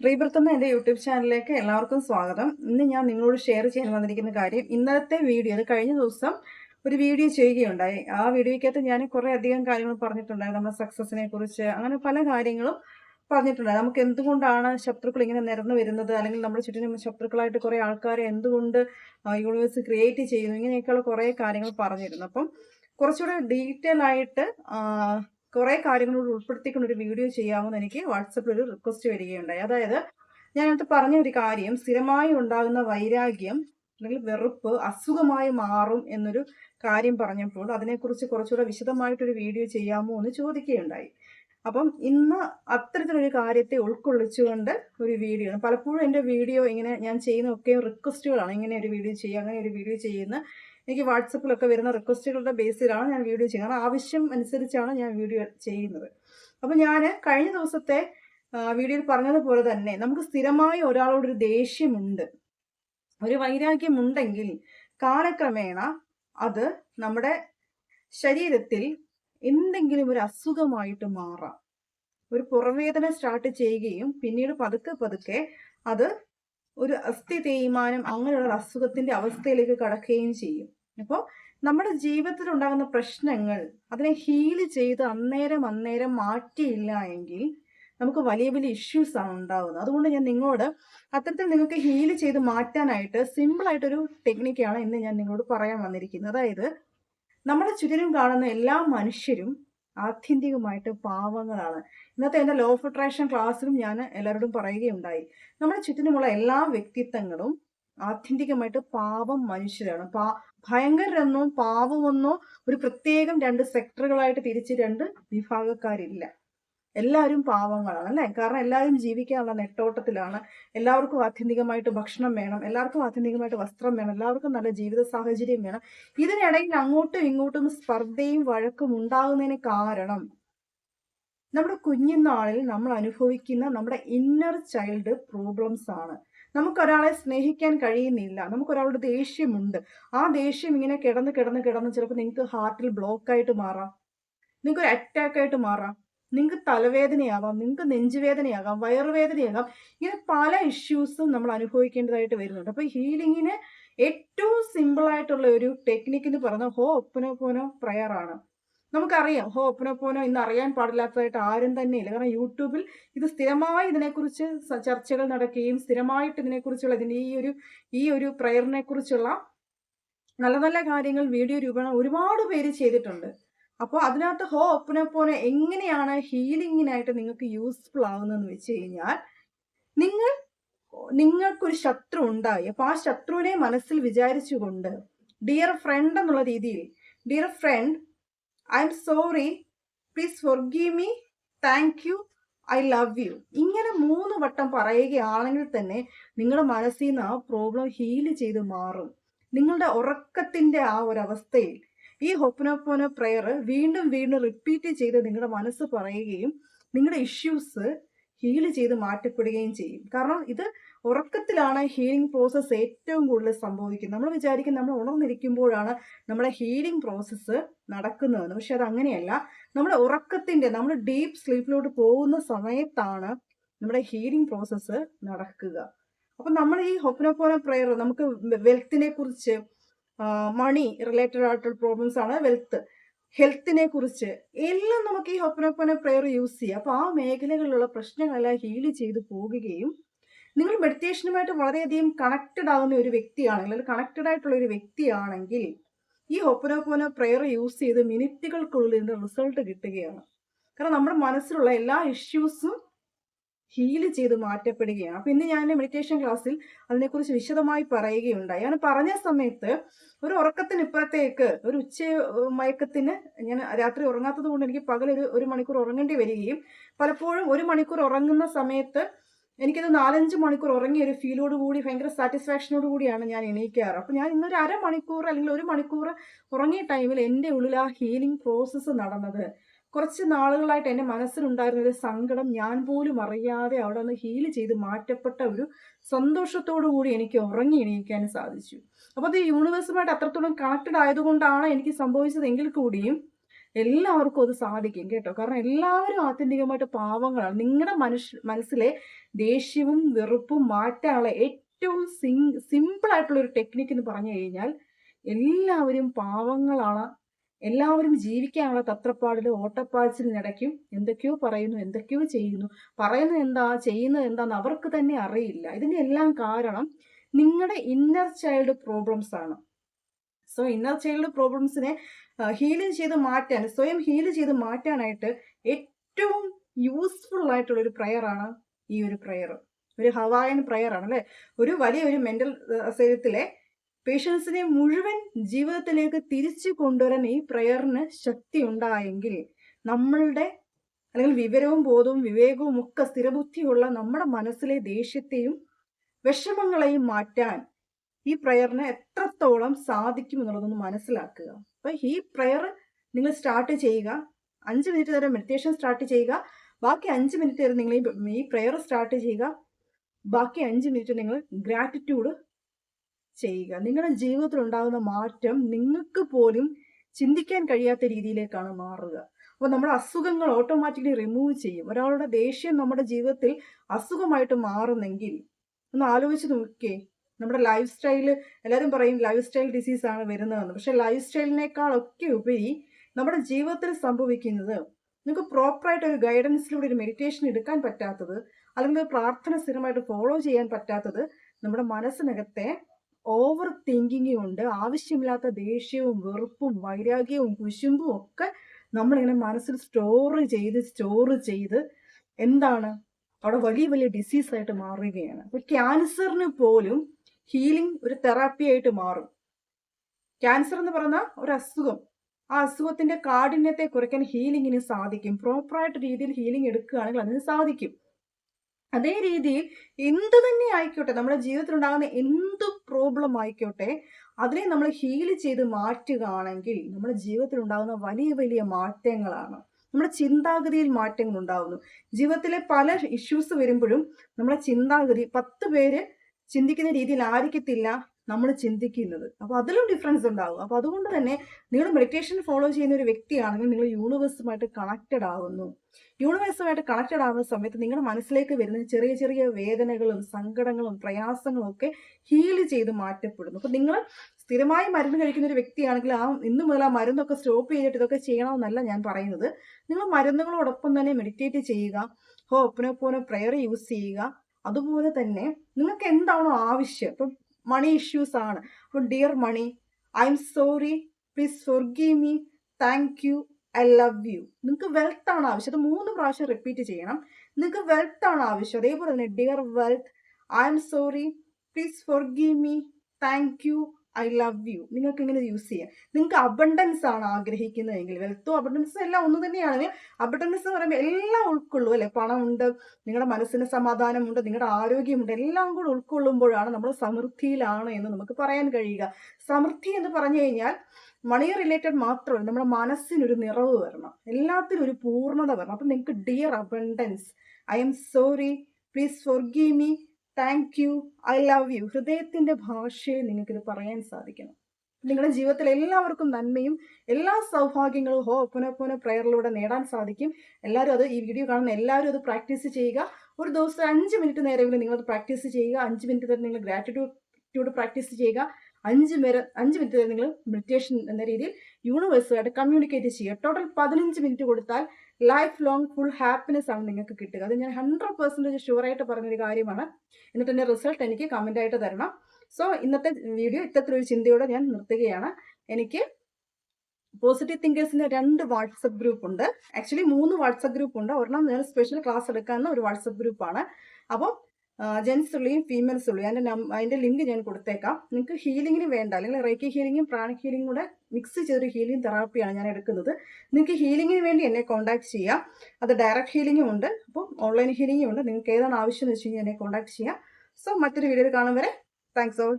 Rebirth എന്ന എന്റെ YouTube ചാനലിലേക്ക് എല്ലാവർക്കും സ്വാഗതം. ഇന്ന് ഞാൻ നിങ്ങളോട് ഷെയർ ചെയ്യാൻ വന്നിരിക്കുന്ന കാര്യം ഇന്നത്തെ വീഡിയോ അത് കഴിഞ്ഞ ദിവസം ഒരു വീഡിയോ ചെയ്യുകയുണ്ടായി. ആ വീഡിയോയ്ക്കകത്ത് ഞാൻ കുറേ അധികം കാര്യങ്ങൾ പറഞ്ഞിട്ടുണ്ടായി നമ്മുടെ സക്സസിനെ കുറിച്ച് അങ്ങനെ പല കാര്യങ്ങളും പറഞ്ഞിട്ടുണ്ടായി. നമുക്ക് എന്തുകൊണ്ടാണ് ശത്രുക്കൾ ഇങ്ങനെ നിരന്നു വരുന്നത്? അല്ലെങ്കിൽ നമ്മുടെ ചുറ്റിനും ശത്രുക്കളായിട്ട് കുറേ ആൾക്കാരെ എന്തുകൊണ്ട് യൂണിവേഴ്സ് ക്രിയേറ്റ് ചെയ്യുന്നു? ഇങ്ങനെയൊക്കെയുള്ള കുറേ കാര്യങ്ങൾ പറഞ്ഞിരുന്നു. അപ്പം കുറച്ചുകൂടെ ഡീറ്റെയിൽ ആയിട്ട് കുറേ കാര്യങ്ങളോട് ഉൾപ്പെടുത്തിക്കൊണ്ട് ഒരു വീഡിയോ ചെയ്യാമെന്ന് എനിക്ക് വാട്സപ്പിൽ ഒരു റിക്വസ്റ്റ് വരികയുണ്ടായി. അതായത് ഞാനത് പറഞ്ഞ ഒരു കാര്യം സ്ഥിരമായി ഉണ്ടാകുന്ന വൈരാഗ്യം അല്ലെങ്കിൽ വെറുപ്പ് അസുഖമായി മാറും എന്നൊരു കാര്യം പറഞ്ഞപ്പോൾ അതിനെക്കുറിച്ച് കുറച്ചുകൂടെ വിശദമായിട്ടൊരു വീഡിയോ ചെയ്യാമോ എന്ന് ചോദിക്കുകയുണ്ടായി. അപ്പം ഇന്ന് അത്തരത്തിലൊരു കാര്യത്തെ ഉൾക്കൊള്ളിച്ചുകൊണ്ട് ഒരു വീഡിയോ പലപ്പോഴും എന്റെ വീഡിയോ ഇങ്ങനെ ഞാൻ ചെയ്യുന്ന ഒക്കെ റിക്വസ്റ്റുകളാണ് ഇങ്ങനെ ഒരു വീഡിയോ ചെയ്യുക അങ്ങനെ ഒരു വീഡിയോ ചെയ്യുന്ന എനിക്ക് വാട്സപ്പിലൊക്കെ വരുന്ന റിക്വസ്റ്റുകളുടെ ബേസിലാണ് ഞാൻ വീഡിയോ ചെയ്യുന്നത്. ആവശ്യം അനുസരിച്ചാണ് ഞാൻ വീഡിയോ ചെയ്യുന്നത്. അപ്പോൾ ഞാൻ കഴിഞ്ഞ ദിവസത്തെ വീഡിയോയിൽ പറഞ്ഞതുപോലെ തന്നെ നമുക്ക് സ്ഥിരമായി ഒരാളോടൊരു ദേഷ്യമുണ്ട്. ഒരു വൈരാഗ്യമുണ്ടെങ്കിൽ കാലക്രമേണ അത് നമ്മുടെ ശരീരത്തിൽ എന്തെങ്കിലും ഒരു അസുഖമായിട്ട് മാറാം. ഒരു പുറവേദന സ്റ്റാർട്ട് ചെയ്യുകയും പിന്നീട് പതുക്കെ പതുക്കെ അത് ഒരു അസ്ഥി തേയ്മാനം അങ്ങനെയുള്ള ഒരു അസുഖത്തിന്റെ അവസ്ഥയിലേക്ക് കടക്കുകയും ചെയ്യും. അപ്പോൾ നമ്മുടെ ജീവിതത്തിൽ ഉണ്ടാകുന്ന പ്രശ്നങ്ങൾ അതിനെ ഹീൽ ചെയ്ത് അന്നേരം അന്നേരം മാറ്റിയില്ല എങ്കിൽ നമുക്ക് വലിയ വലിയ ഇഷ്യൂസ് ആണ് ഉണ്ടാകുന്നത് അതുകൊണ്ട് ഞാൻ നിങ്ങളോട് അത്തരത്തിൽ നിങ്ങൾക്ക് ഹീൽ ചെയ്ത് മാറ്റാനായിട്ട് സിമ്പിളായിട്ടൊരു ടെക്നിക്കാണ് ഇന്ന് ഞാൻ നിങ്ങളോട് പറയാൻ വന്നിരിക്കുന്നത്. അതായത് നമ്മുടെ ചുറ്റിനും കാണുന്ന എല്ലാ മനുഷ്യരും ആത്യന്തികമായിട്ട് പാവങ്ങളാണ്. ഇന്നത്തെ എന്റെ ലോ ഓഫ് അട്രാക്ഷൻ ക്ലാസ്സിലും ഞാൻ എല്ലാവരോടും പറയുകയുണ്ടായി. നമ്മുടെ ചുറ്റിനുമുള്ള എല്ലാ വ്യക്തിത്വങ്ങളും ആത്യന്തികമായിട്ട് പാവം മനുഷ്യരാണ്. പാ ഭയങ്കരെന്നോ പാവമെന്നോ ഒരു പ്രത്യേകം രണ്ട് സെക്ടറുകളായിട്ട് തിരിച്ച് രണ്ട് വിഭാഗക്കാരില്ല. എല്ലാവരും പാവങ്ങളാണ് അല്ലേ? കാരണം എല്ലാവരും ജീവിക്കാനുള്ള നെട്ടോട്ടത്തിലാണ്. എല്ലാവർക്കും ആത്യന്തികമായിട്ട് ഭക്ഷണം വേണം എല്ലാവർക്കും ആത്യന്തികമായിട്ട് വസ്ത്രം വേണം എല്ലാവർക്കും നല്ല ജീവിത സാഹചര്യം വേണം. ഇതിനിടയിൽ അങ്ങോട്ടും ഇങ്ങോട്ടും സ്പർദ്ധയും വഴക്കും ഉണ്ടാകുന്നതിന് കാരണം നമ്മുടെ കുഞ്ഞുനാളിൽ നമ്മൾ അനുഭവിക്കുന്ന നമ്മുടെ ഇന്നർ ചൈൽഡ് പ്രോബ്ലംസ് ആണ്. നമുക്കൊരാളെ സ്നേഹിക്കാൻ കഴിയുന്നില്ല നമുക്കൊരാളുടെ ദേഷ്യമുണ്ട്. ആ ദേഷ്യം ഇങ്ങനെ കിടന്ന് കിടന്ന് കിടന്ന് ചിലപ്പോൾ നിങ്ങൾക്ക് ഹാർട്ടിൽ ബ്ലോക്കായിട്ട് മാറാം. നിങ്ങൾക്ക് ഒരു അറ്റാക്ക് ആയിട്ട് മാറാം. നിങ്ങൾക്ക് തലവേദനയാകാം നിങ്ങൾക്ക് നെഞ്ചുവേദനയാകാം വയറുവേദനയാകാം ഇങ്ങനെ പല ഇഷ്യൂസും നമ്മൾ അനുഭവിക്കേണ്ടതായിട്ട് വരുന്നുണ്ട്. അപ്പോൾ ഹീലിങ്ങിന് ഏറ്റവും സിമ്പിളായിട്ടുള്ള ഒരു ടെക്നിക്ക് എന്ന് പറയുന്നത് ഹോ ഒപ്പനോപ്പോനോ പ്രയർ ആണ്. നമുക്കറിയാം ഹോ ഒപ്പനോപ്പോനോ ഇന്ന് അറിയാൻ പാടില്ലാത്തതായിട്ട് ആരും തന്നെ ഇല്ല കാരണം യൂട്യൂബിൽ ഇത് സ്ഥിരമായി ഇതിനെക്കുറിച്ച് ചർച്ചകൾ നടക്കുകയും സ്ഥിരമായിട്ട് ഇതിനെക്കുറിച്ചുള്ള ഇതിന്റെ ഈ ഒരു ഈ ഒരു പ്രയറിനെ കുറിച്ചുള്ള നല്ല നല്ല കാര്യങ്ങൾ വീഡിയോ രൂപേണ ഒരുപാട് പേര് ചെയ്തിട്ടുണ്ട്. അപ്പോൾ അതിനകത്ത് ഹോ ഒപ്പനോപ്പോനെ എങ്ങനെയാണ് ഹീലിങ്ങിനായിട്ട് നിങ്ങൾക്ക് യൂസ്ഫുൾ ആവുന്നതെന്ന് വെച്ച് കഴിഞ്ഞാൽ നിങ്ങൾ നിങ്ങൾക്കൊരു ശത്രു ഉണ്ടായി. അപ്പോൾ ആ ശത്രുവിനെ മനസ്സിൽ വിചാരിച്ചുകൊണ്ട് ഡിയർ ഫ്രണ്ട് എന്നുള്ള രീതിയിൽ dear friend I am sorry please forgive me thank you I love you ഇങ്ങനെ മൂന്ന് വട്ടം പറയുകയാണെങ്കിൽ തന്നെ നിങ്ങളുടെ മനസ്സിൽ നിന്ന് ആ പ്രോബ്ലം ഹീൽ ചെയ്ത് മാറും. നിങ്ങളുടെ ഉറക്കത്തിന്റെ ആ ഒരവസ്ഥയിൽ ഈ ഹൊപ്പനൊപ്പന പ്രെയർ വീണ്ടും വീണ്ടും റിപ്പീറ്റ് ചെയ്ത് നിങ്ങളുടെ മനസ്സ് പറയുകയും നിങ്ങളുടെ ഇഷ്യൂസ് ഹീൽ ചെയ്ത് മാറ്റപ്പെടുകയും ചെയ്യും. കാരണം ഇത് ഉറക്കത്തിലാണ് ഹീലിംഗ് പ്രോസസ്സ് ഏറ്റവും കൂടുതൽ സംഭവിക്കുന്നത്. നമ്മൾ വിചാരിക്കും നമ്മൾ ഉണർന്നിരിക്കുമ്പോഴാണ് നമ്മുടെ ഹീലിംഗ് പ്രോസസ്സ് നടക്കുന്നതെന്ന്. പക്ഷെ അത് അങ്ങനെയല്ല. നമ്മുടെ ഉറക്കത്തിന്റെ നമ്മൾ ഡീപ്പ് സ്ലീപ്പിലോട്ട് പോകുന്ന സമയത്താണ് നമ്മുടെ ഹീലിംഗ് പ്രോസസ്സ് നടക്കുക. അപ്പം നമ്മൾ ഈ ഹൊപ്പനോപ്പോന പ്രെയർ നമുക്ക് വെൽത്തിനെ കുറിച്ച് മണി റിലേറ്റഡ് ആയിട്ടുള്ള പ്രോബ്ലംസ് ആണ് വെൽത്ത് ഹെൽത്തിനെ കുറിച്ച് എല്ലാം നമുക്ക് ഈ ഹൊപ്പനൊപ്പന പ്രെയർ യൂസ് ചെയ്യാം. അപ്പോൾ ആ മേഖലകളിലുള്ള പ്രശ്നങ്ങളെല്ലാം ഹീൽ ചെയ്ത് പോകുകയും നിങ്ങൾ മെഡിറ്റേഷനുമായിട്ട് വളരെയധികം കണക്റ്റഡ് ആകുന്ന ഒരു വ്യക്തിയാണെങ്കിൽ അല്ലെങ്കിൽ കണക്റ്റഡ് ആയിട്ടുള്ള ഒരു വ്യക്തിയാണെങ്കിൽ ഈ ഹൊപ്പനോപ്പോന പ്രെയർ യൂസ് ചെയ്ത് മിനിറ്റുകൾക്കുള്ളിൽ റിസൾട്ട് കിട്ടുകയാണ്. കാരണം നമ്മുടെ മനസ്സിലുള്ള എല്ലാ ഇഷ്യൂസും ഹീൽ ചെയ്ത് മാറ്റപ്പെടുകയാണ്. അപ്പം ഇന്ന് ഞാൻ മെഡിറ്റേഷൻ ക്ലാസ്സിൽ അതിനെക്കുറിച്ച് വിശദമായി പറയുകയുണ്ടായി. ഞാൻ പറഞ്ഞ സമയത്ത് ഒരു ഉറക്കത്തിന് ഇപ്പുറത്തേക്ക് ഒരു ഉച്ച മയക്കത്തിന് ഞാൻ രാത്രി ഉറങ്ങാത്തത് കൊണ്ട് എനിക്ക് പകൽ ഒരു ഒരു മണിക്കൂർ ഉറങ്ങേണ്ടി വരികയും പലപ്പോഴും ഒരു മണിക്കൂർ ഉറങ്ങുന്ന സമയത്ത് എനിക്കത് നാലഞ്ച് മണിക്കൂർ ഉറങ്ങിയ ഒരു ഫീലോട് കൂടി ഭയങ്കര സാറ്റിസ്ഫാക്ഷനോട് കൂടിയാണ് ഞാൻ എണീക്കാറ്. അപ്പം ഞാൻ ഇന്നൊരു അരമണിക്കൂർ അല്ലെങ്കിൽ ഒരു മണിക്കൂർ ഉറങ്ങിയ ടൈമിൽ എന്റെ ഉള്ളിൽ ആ ഹീലിംഗ് പ്രോസസ്സ് നടന്നത് കുറച്ച് നാളുകളായിട്ട് എന്റെ മനസ്സിലുണ്ടായിരുന്ന ഒരു സങ്കടം ഞാൻ പോലും അറിയാതെ അവിടെ നിന്ന് ഹീൽ ചെയ്ത് മാറ്റപ്പെട്ട ഒരു സന്തോഷത്തോടു കൂടി എനിക്ക് ഉറങ്ങി എണീക്കാൻ സാധിച്ചു. അപ്പോൾ അത് യൂണിവേഴ്സുമായിട്ട് അത്രത്തോളം കണക്റ്റഡ് ആയതുകൊണ്ടാണ് എനിക്ക് സംഭവിച്ചതെങ്കിൽ കൂടിയും എല്ലാവർക്കും അത് സാധിക്കും കേട്ടോ. കാരണം എല്ലാവരും ആത്യന്തികമായിട്ട് പാവങ്ങളാണ്. നിങ്ങളുടെ മനുഷ്യ മനസ്സിലെ ദേഷ്യവും വെറുപ്പും മാറ്റാനുള്ള ഏറ്റവും സിമ്പിൾ ആയിട്ടുള്ള ഒരു ടെക്നിക്ക് എന്ന് പറഞ്ഞു കഴിഞ്ഞാൽ എല്ലാവരും പാവങ്ങളാണ് എല്ലാവരും ജീവിക്കാനുള്ള തത്രപ്പാടിൽ ഓട്ടപ്പാച്ചിലിനിടയ്ക്കും എന്തൊക്കെയോ പറയുന്നു എന്തൊക്കെയോ ചെയ്യുന്നു. പറയുന്നത് എന്താ ചെയ്യുന്നത് എന്താന്ന് അവർക്ക് തന്നെ അറിയില്ല. ഇതിന്റെ എല്ലാം കാരണം നിങ്ങളുടെ ഇന്നർ ചൈൽഡ് പ്രോബ്ലംസ് ആണ്. സോ ഇന്നർ ചൈൽഡ് പ്രോബ്ലംസിനെ ഹീലിംഗ് ചെയ്ത് മാറ്റാൻ സ്വയം ഹീൽ ചെയ്ത് മാറ്റാനായിട്ട് ഏറ്റവും യൂസ്ഫുൾ ആയിട്ടുള്ള ഒരു പ്രയറാണ് ഈ ഒരു പ്രയർ ഒരു ഹവായൻ പ്രയർ ആണ് അല്ലെ ഒരു വലിയ ഒരു മെന്റൽ അസൈലത്തിലെ പേഷ്യൻസിനെ മുഴുവൻ ജീവിതത്തിലേക്ക് തിരിച്ചു കൊണ്ടുവരാൻ ഈ പ്രയറിന് ശക്തി ഉണ്ടായെങ്കിൽ നമ്മളുടെ അല്ലെങ്കിൽ വിവരവും ബോധവും വിവേകവും ഒക്കെ സ്ഥിരബുദ്ധിയുള്ള നമ്മുടെ മനസ്സിലെ ദേഷ്യത്തെയും വിഷമങ്ങളെയും മാറ്റാൻ ഈ പ്രയറിന് എത്രത്തോളം സാധിക്കും എന്നുള്ളതൊന്ന് മനസ്സിലാക്കുക. അപ്പൊ ഈ പ്രയർ നിങ്ങൾ സ്റ്റാർട്ട് ചെയ്യുക. അഞ്ച് മിനിറ്റ് നേരം മെഡിറ്റേഷൻ സ്റ്റാർട്ട് ചെയ്യുക. ബാക്കി അഞ്ച് മിനിറ്റ് നേരം നിങ്ങൾ ഈ പ്രയർ സ്റ്റാർട്ട് ചെയ്യുക. ബാക്കി അഞ്ച് മിനിറ്റ് നിങ്ങൾ ഗ്രാറ്റിറ്റ്യൂഡ് ചെയ്യുക. നിങ്ങളുടെ ജീവിതത്തിൽ ഉണ്ടാകുന്ന മാറ്റം നിങ്ങൾക്ക് പോലും ചിന്തിക്കാൻ കഴിയാത്ത രീതിയിലേക്കാണ് മാറുക. അപ്പോൾ നമ്മുടെ അസുഖങ്ങൾ ഓട്ടോമാറ്റിക്കലി റിമൂവ് ചെയ്യും. ഒരാളുടെ ദേഷ്യം നമ്മുടെ ജീവിതത്തിൽ അസുഖമായിട്ട് മാറുന്നെങ്കിൽ ഒന്ന് ആലോചിച്ച് നോക്കിയേ നമ്മുടെ ലൈഫ് സ്റ്റൈൽ എല്ലാവരും പറയും ലൈഫ് സ്റ്റൈൽ ഡിസീസ് ആണ് വരുന്നതെന്ന്. പക്ഷെ ലൈഫ് സ്റ്റൈലിനേക്കാളൊക്കെ ഉപരി നമ്മുടെ ജീവിതത്തിൽ സംഭവിക്കുന്നത് നിങ്ങൾക്ക് പ്രോപ്പറായിട്ട് ഒരു ഗൈഡൻസിലൂടെ ഒരു മെഡിറ്റേഷൻ എടുക്കാൻ പറ്റാത്തത് അല്ലെങ്കിൽ പ്രാർത്ഥന സ്ഥിരമായിട്ട് ഫോളോ ചെയ്യാൻ പറ്റാത്തത് നമ്മുടെ മനസ്സിനകത്തെ ഓവർ തിങ്കിങ് ഉണ്ട്. ആവശ്യമില്ലാത്ത ദേഷ്യവും വെറുപ്പും വൈരാഗ്യവും കുശുമ്പും ഒക്കെ നമ്മളിങ്ങനെ മനസ്സിൽ സ്റ്റോർ ചെയ്ത് സ്റ്റോർ ചെയ്ത് എന്താണ്? അവിടെ വലിയ വലിയ ഡിസീസ് ആയിട്ട് മാറുകയാണ്. അപ്പൊ ക്യാൻസറിന് പോലും ഹീലിംഗ് ഒരു തെറാപ്പി ആയിട്ട് മാറും. ക്യാൻസർ എന്ന് പറഞ്ഞാൽ ഒരു അസുഖം. ആ അസുഖത്തിന്റെ കാഠിന്യത്തെ കുറയ്ക്കാൻ ഹീലിങ്ങിന് സാധിക്കും. പ്രോപ്പറായിട്ട് രീതിയിൽ ഹീലിംഗ് എടുക്കുകയാണെങ്കിൽ അതിന് സാധിക്കും. അതേ രീതിയിൽ എന്ത് തന്നെ ആയിക്കോട്ടെ നമ്മുടെ ജീവിതത്തിൽ ഉണ്ടാകുന്ന എന്ത് പ്രോബ്ലം ആയിക്കോട്ടെ അതിനെ നമ്മൾ ഹീൽ ചെയ്ത് മാറ്റുകയാണെങ്കിൽ നമ്മുടെ ജീവിതത്തിൽ ഉണ്ടാകുന്ന വലിയ വലിയ മാറ്റങ്ങളാണ്. നമ്മുടെ ചിന്താഗതിയിൽ മാറ്റങ്ങൾ ഉണ്ടാകുന്നു ജീവിതത്തിലെ പല ഇഷ്യൂസ് വരുമ്പോഴും നമ്മുടെ ചിന്താഗതി പത്ത് പേര് ചിന്തിക്കുന്ന രീതിയിൽ ആയിരിക്കത്തില്ല നമ്മൾ ചിന്തിക്കുന്നത്. അപ്പോൾ അതിലും ഡിഫറൻസ് ഉണ്ടാകും. അപ്പോൾ അതുകൊണ്ട് തന്നെ നിങ്ങൾ മെഡിറ്റേഷൻ ഫോളോ ചെയ്യുന്ന ഒരു വ്യക്തിയാണെങ്കിൽ നിങ്ങൾ യൂണിവേഴ്സുമായിട്ട് കണക്റ്റഡ് ആകുന്നു യൂണിവേഴ്സുമായിട്ട് കണക്റ്റഡ് ആകുന്ന സമയത്ത് നിങ്ങളുടെ മനസ്സിലേക്ക് വരുന്ന ചെറിയ ചെറിയ വേദനകളും സങ്കടങ്ങളും പ്രയാസങ്ങളും ഒക്കെ ഹീൽ ചെയ്ത് മാറ്റപ്പെടുന്നു. അപ്പോൾ നിങ്ങൾ സ്ഥിരമായി മരുന്ന് കഴിക്കുന്ന ഒരു വ്യക്തിയാണെങ്കിൽ ആ ഇന്ന് മുതൽ ആ മരുന്നൊക്കെ സ്റ്റോപ്പ് ചെയ്തിട്ട് ഇതൊക്കെ ചെയ്യണമെന്നല്ല ഞാൻ പറയുന്നത്. നിങ്ങൾ മരുന്നുകളോടൊപ്പം തന്നെ മെഡിറ്റേറ്റ് ചെയ്യുക. ഹോ ഒപ്പനൊപ്പനോ പ്രെയർ യൂസ് ചെയ്യുക. അതുപോലെ തന്നെ നിങ്ങൾക്ക് എന്താണോ ആവശ്യം ഇപ്പം മണി ഇഷ്യൂസ് ആണ്. അപ്പോൾ dear money I am sorry please forgive me thank you I love you നിങ്ങൾക്ക് വെൽത്ത് ആണ് ആവശ്യം. അത് മൂന്ന് പ്രാവശ്യം റിപ്പീറ്റ് ചെയ്യണം. നിങ്ങൾക്ക് വെൽത്ത് ആണ് ആവശ്യം. അതേപോലെ തന്നെ dear wealth I am sorry please forgive me thank you I love you നിങ്ങൾക്ക് ഇങ്ങനെ യൂസ് ചെയ്യാം. നിങ്ങൾക്ക് അബണ്ടൻസ് ആണ് ആഗ്രഹിക്കുന്നതെങ്കിൽ വെൽത്തും അബണ്ടൻസും എല്ലാം ഒന്ന് തന്നെയാണ് അബണ്ടൻസ് എന്ന് പറയുമ്പോൾ എല്ലാം ഉൾക്കൊള്ളും അല്ലെ? പണമുണ്ട് നിങ്ങളുടെ മനസ്സിന് സമാധാനമുണ്ട് നിങ്ങളുടെ ആരോഗ്യമുണ്ട് എല്ലാം കൂടെ ഉൾക്കൊള്ളുമ്പോഴാണ് നമ്മൾ സമൃദ്ധിയിലാണ് എന്ന് നമുക്ക് പറയാൻ കഴിയുക. സമൃദ്ധി എന്ന് പറഞ്ഞു കഴിഞ്ഞാൽ മണി റിലേറ്റഡ് മാത്രമല്ല നമ്മുടെ മനസ്സിനൊരു നിറവ് വരണം. എല്ലാത്തിനും ഒരു പൂർണത വരണം. അപ്പം നിങ്ങൾക്ക് dear abundance I am sorry please forgive me thank you I love you ഹൃദയത്തിന്റെ ഭാഷയിൽ നിങ്ങൾക്കിത് പറയാൻ സാധിക്കണം. നിങ്ങളുടെ ജീവിതത്തിൽ എല്ലാവർക്കും നന്മയും എല്ലാ സൗഭാഗ്യങ്ങളും ഹോ പുനഃ പ്രയറിലൂടെ നേടാൻ സാധിക്കും. എല്ലാവരും അത് ഈ വീഡിയോ കാണുന്ന എല്ലാവരും അത് പ്രാക്ടീസ് ചെയ്യുക. ഒരു ദിവസം അഞ്ച് മിനിറ്റ് നേരമെങ്കിലും നിങ്ങളത് പ്രാക്ടീസ് ചെയ്യുക. അഞ്ച് മിനിറ്റ് തന്നെ നിങ്ങൾ ഗ്രാറ്റിറ്റ്യൂഡ് പ്രാക്ടീസ് ചെയ്യുക. അഞ്ച് പേര് അഞ്ച് മിനിറ്റ് നിങ്ങൾ മെഡിറ്റേഷൻ എന്ന രീതിയിൽ യൂണിവേഴ്സുമായിട്ട് കമ്മ്യൂണിക്കേറ്റ് ചെയ്യുക. ടോട്ടൽ പതിനഞ്ച് മിനിറ്റ് കൊടുത്താൽ ലൈഫ് ലോങ് ഫുൾ ഹാപ്പിനെസ് ആണ് നിങ്ങൾക്ക് കിട്ടുക. അത് ഞാൻ ഹൺഡ്രഡ് പെർസെന്റേജ് ഷുവറായിട്ട് പറഞ്ഞൊരു കാര്യമാണ്. എന്നിട്ട് എന്റെ റിസൾട്ട് എനിക്ക് കമന്റായിട്ട് തരണം. സോ ഇന്നത്തെ വീഡിയോ ഇത്തരത്തിലൊരു ചിന്തയോടെ ഞാൻ നിർത്തുകയാണ്. എനിക്ക് പോസിറ്റീവ് തിങ്കേഴ്സിന്റെ രണ്ട് വാട്സപ്പ് ഗ്രൂപ്പ് ഉണ്ട്. ആക്ച്വലി മൂന്ന് വാട്സപ്പ് ഗ്രൂപ്പ് ഉണ്ട്. ഒരെണ്ണം ഞാൻ സ്പെഷ്യൽ ക്ലാസ് എടുക്കാവുന്ന ഒരു വാട്സപ്പ് ഗ്രൂപ്പാണ് അപ്പം ജെൻസ് ഉള്ളിയും ഫീമെയിൽസ് ഉള്ളിയും അതിന്റെ അതിന്റെ ലിങ്ക് ഞാൻ കൊടുത്തേക്കാം. നിങ്ങൾക്ക് ഹീലിംഗിന് വേണ്ട. അല്ലെങ്കിൽ റേക്കി ഹീലിംഗും പ്രാണിക് ഹീലിംഗും കൂടെ മിക്സ് ചെയ്തൊരു ഹീലിംഗ് തെറാപ്പിയാണ് ഞാൻ എടുക്കുന്നത്. നിങ്ങൾക്ക് ഹീലിങ്ങിന് വേണ്ടി എന്നെ കോൺടാക്ട് ചെയ്യാം. അത് ഡയറക്റ്റ് ഹീലിംഗും ഉണ്ട്. അപ്പം ഓൺലൈൻ ഹീലിംഗും ഉണ്ട്. നിങ്ങൾക്ക് ഏതാണ് ആവശ്യം എന്ന് വെച്ച് കഴിഞ്ഞാൽ എന്നെ കോൺടാക്ട് ചെയ്യാം. സോ മറ്റൊരു വീഡിയോയിൽ കാണും വരെ. Thanks all.